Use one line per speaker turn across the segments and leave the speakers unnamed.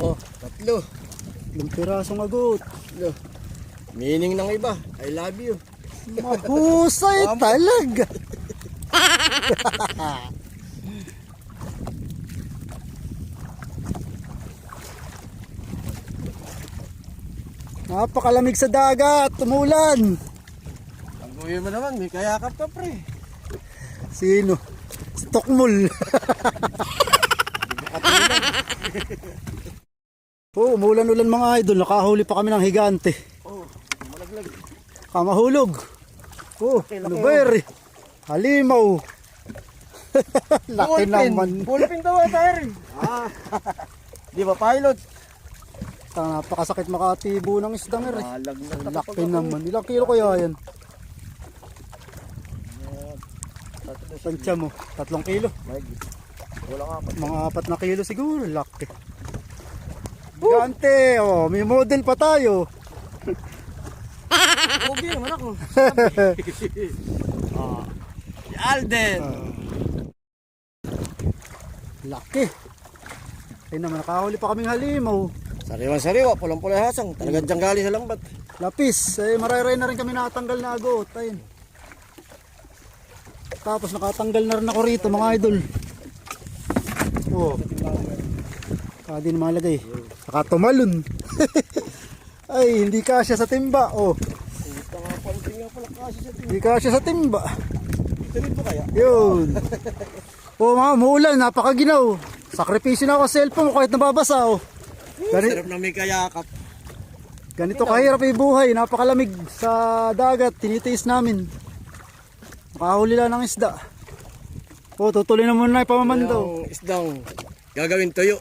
Oh, tatlo.
Ilang pirasong agot.
Tatlo. Meaning ng iba, I love you.
Mahusay talaga. Napakalamig sa dagat, tumulan.
Ang gawin mo naman, may kayakap ka pre.
Sino? Stokmul. oh, umulan-ulan mga idol. Nakahuli pa kami ng higante.
Oh, malaglag.
Kamahulog. Oh,
Laki,
ano yun, eh? Halimaw. Laki naman.
Ballpen daw rin. Ah. Di ba pilot?
Tang napakasakit makatibo ng isdang er. eh. Laki naman. Ilang kilo kaya yan? Tansya mo. Tatlong kilo.
Wala ka pa.
Mga apat na kilo siguro. Laki. Gante. Oh, may model pa tayo.
Okay naman ako. ah. Si Alden.
Laki. Ay naman, nakahuli pa kaming halimaw.
Sariwan sariwa, pulang pulay hasang. Talagang janggali sa lambat.
Lapis. Eh, mararay na rin kami nakatanggal na agot. Ayun. Tapos nakatanggal na rin ako rito mga idol. Oh. Kaya din malagay. Saka tumalon. Ay, hindi kasya sa timba. Oh, hindi kasya sa timba.
Ito kaya.
Yun. Oh, mga muulan, napakaginaw. Sakripisyo na ako sa cellphone ko kahit nababasa. Oh. Gani-
Sarap na may kayakap.
Ganito kahirap yung buhay, napakalamig sa dagat, tinitiis namin. Makahuli lang ng isda. O, tutuloy na muna yung pamamando.
Yung isdang gagawin tuyo.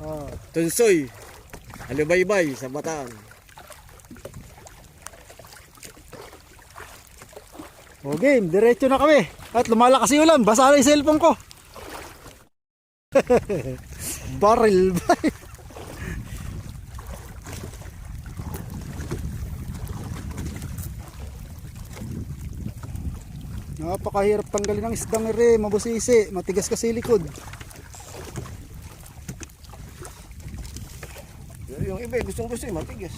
Ah,
Tunsoy. Alubaybay sa bataan.
o game, diretso na kami. At lumalakas yung ulan, basa na yung cellphone ko. Barrel ba? Napakahirap tanggalin ng isdang ere, mabusisi, matigas kasi likod.
Yung iba, gustong gusto yung matigas.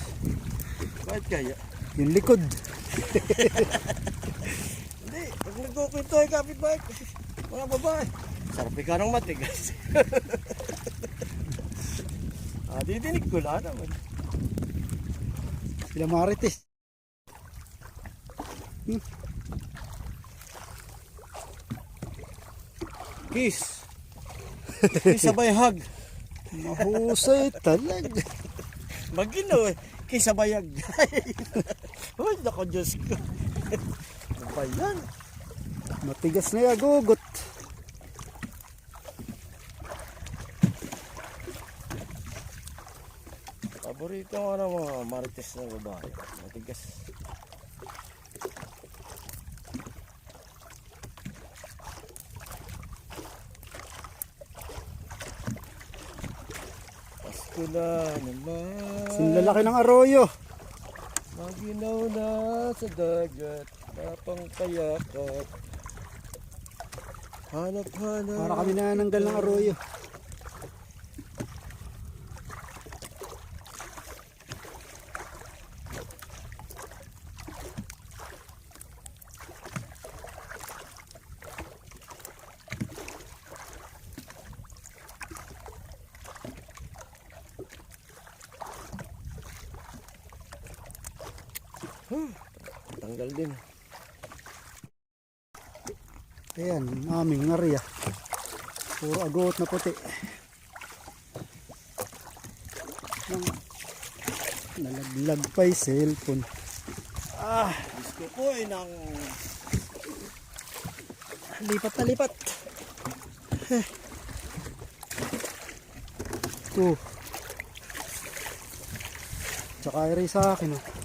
Bakit kaya?
Yung likod.
Hindi, pag nagkukwento ay kapitbahay, mga babae. Sarap ka ng matigas. ah, didinig ko lang naman.
Sila marites.
Kiss. Kiss sabay hug.
Mahusay talaga.
Magino eh. Kiss sabay hug. Uy, nako Diyos ko. Ano ba yan?
Matigas na yagugot.
Paborito ko ng mga marites na babae. Matigas. Pasko na naman.
Sinlalaki ng arroyo.
Maginaw na sa dagat. Tapang kayakap. Hanap hanap.
Para kami nananggal ng arroyo.
Tanggal din.
Ayan, aming area. Puro agot na puti. Nang- Nalaglag pa yung cellphone.
Ah, gusto ko eh ng
Lipat na lipat. Ito. Tsaka rin sa akin. Oh.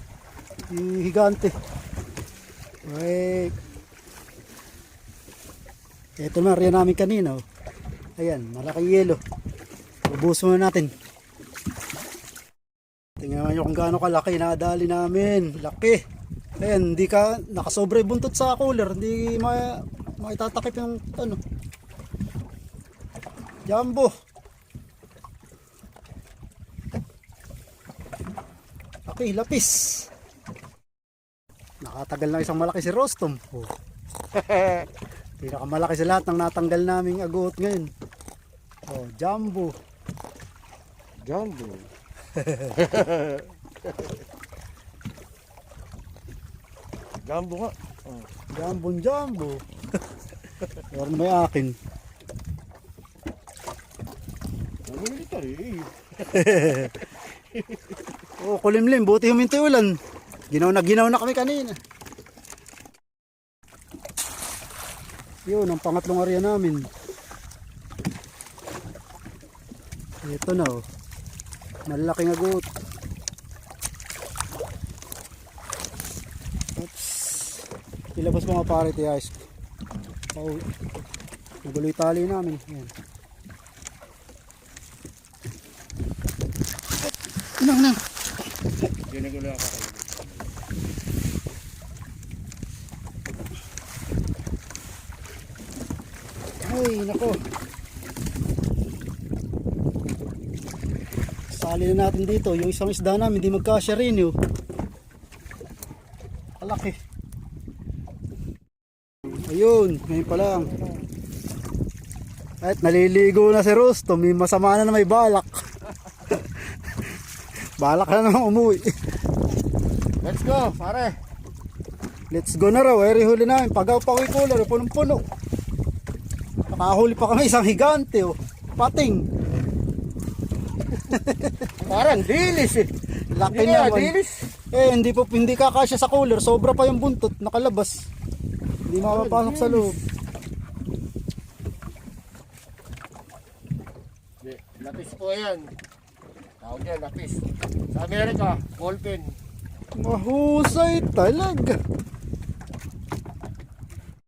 Higante. Ay. Ito na rin namin kanina. Oh. Ayan, malaki yelo. Ubuso na natin. Tingnan nyo kung gaano kalaki nadali namin. Laki. Ayan, hindi ka nakasobre buntot sa cooler. Hindi ma makitatakip yung ano. Jumbo. Laki, lapis. Nakatagal na isang malaki si Rostom. Oh. Pinakamalaki sa lahat ng natanggal naming agot ngayon. Oh, jumbo.
Jumbo. Jumbo nga. Oh.
Jumbo, jumbo. Meron may akin.
Eh.
Oh, kulimlim. Buti huminti ulan. Ginaw na ginaw na kami kanina. Yun, ang pangatlong area namin. Ito na oh. Malaking agot. Oops. Ilabas mo nga pare ti ice. Oh. Naguloy tali namin. Ayan. Nang nang.
Ginigulo ako kayo.
Ay, nako. Sali na natin dito. Yung isang isda namin, hindi magkasya rin yun. Kalaki. Ayun, ngayon pa lang. At naliligo na si Rosto. May masama na na may balak. balak na naman umuwi.
Let's go, pare.
Let's go na raw. Eri huli namin. Pagaw pa ko'y cooler. Punong-puno. Nakahuli pa kami isang higante. Oh. Pating.
Parang dilis eh.
Laki
Hindi
naman.
dilis.
Eh, hindi po hindi kakasya sa cooler. Sobra pa yung buntot. Nakalabas. Hindi makapasok sa loob.
Lapis po yan. Tawag yan, lapis. Sa Amerika, ballpen.
Mahusay talaga.